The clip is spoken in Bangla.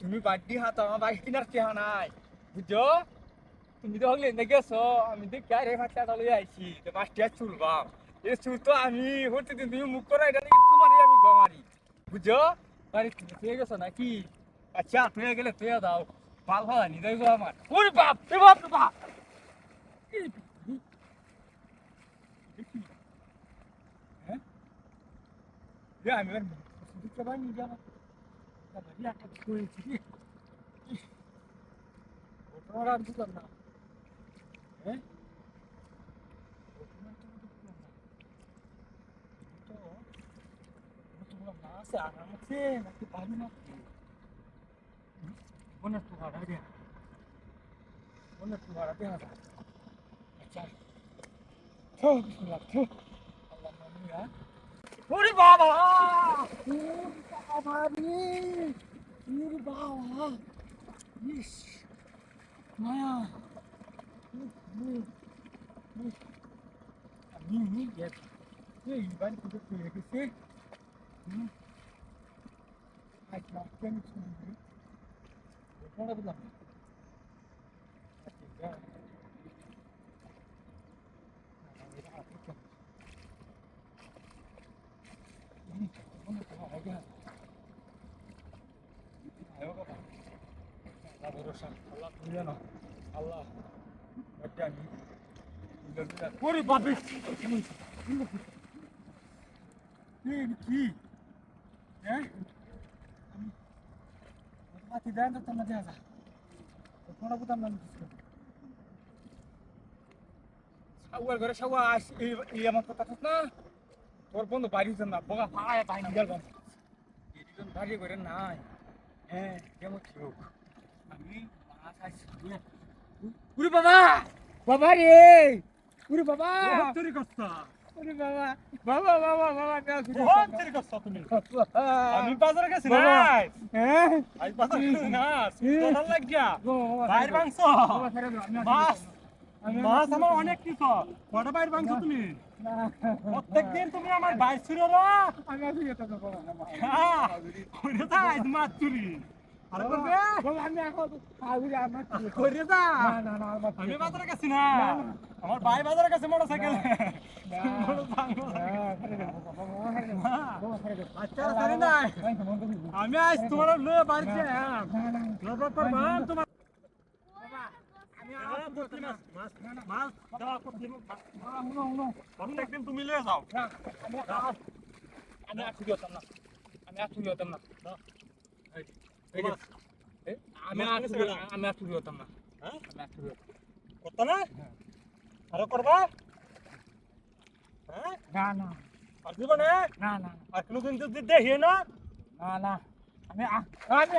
তুমি বাড়ি হাত আমার বাইক কিনার চেহা নাই। বুঝছ? তুমি তো হলে গেছো আমি তো গাড়ি ভাতটা তাহলে আইছি তো মাছটা চুলবাম এ চুল তো আমি হতে দিন তুমি মুখ করা এটা নাকি তোমারই আমি গমারি বুঝছ? আরে তুমি পেয়ে গেছো নাকি? আচ্ছা পেয়ে গেলে পেয়ে দাও পাল ভাড়া নি দেবো আমার ওরে বাপ এ বাপ রে বাপ এই, দেখি হ্যাঁ এ আমি আর দুটো বানি যাব বাড়ি একটা করেছি রে ওটা আর দিলাম না হ্যাঁ ওটা তো দিলাম না তো ওটা না আছে আরাম আছে নাকি পারি না মনে তো হারা দে মনে 우리 봐봐. 우리 봐봐니. 우리 봐봐. 이씨. 뭐야. 니니 얘. 얘 일반이 그저 그랬지? 응. 아, 나 때문에 죽는 거야. 뭐라고 담아. 아, 진짜. ওরে বাপে কি হ্যাঁ মাটি দেন তো তোমার দেখা যায় কোনো বুঝতাম না সাউয়ার ঘরে সাউয়া এই আমার কথা তোর বন্ধু বাড়ি না বগা পাড়ায় এইজন বাড়ি করে নাই। হ্যাঁ কি হোক আমি মাছ আছি উরে বাবা! বাবা রে! উরে বাবা! তৈরি করছা। উরে বাবা! বাবা বাবা বাবা দেখ বহুত তৈরি করছা তুমি। আমি বাজারে গেছি না। হ্যাঁ? আজ বাজারে না সুন্দর লাগিয়া। বাবা বাইর আমি মাছ মাছ আমার অনেক কিছু। কটা বাইর তুমি? প্রত্যেকদিন তুমি আমার বাইর ছিল আমি তো হ্যাঁ আজ মাছ চুরি। আরে আমি এখন আগুন আমার কইরে যা। না না না আমি বাজারে গেছি না। আমার ভাই বাজারে গেছে মোটরসাইকেল। আচ্ছা আমি আজ তোমার বাড়িতে তোমার দাও তুমি লয়ে যাও আমি আমি আসি যেতাম না আমি আসি আমি আসি যেতাম না হ্যাঁ আমি যেতাম করতে না আরও করবা হ্যাঁ না না আর দিবা না না না আর কোনোদিন যদি দেখি না না না আমি আমি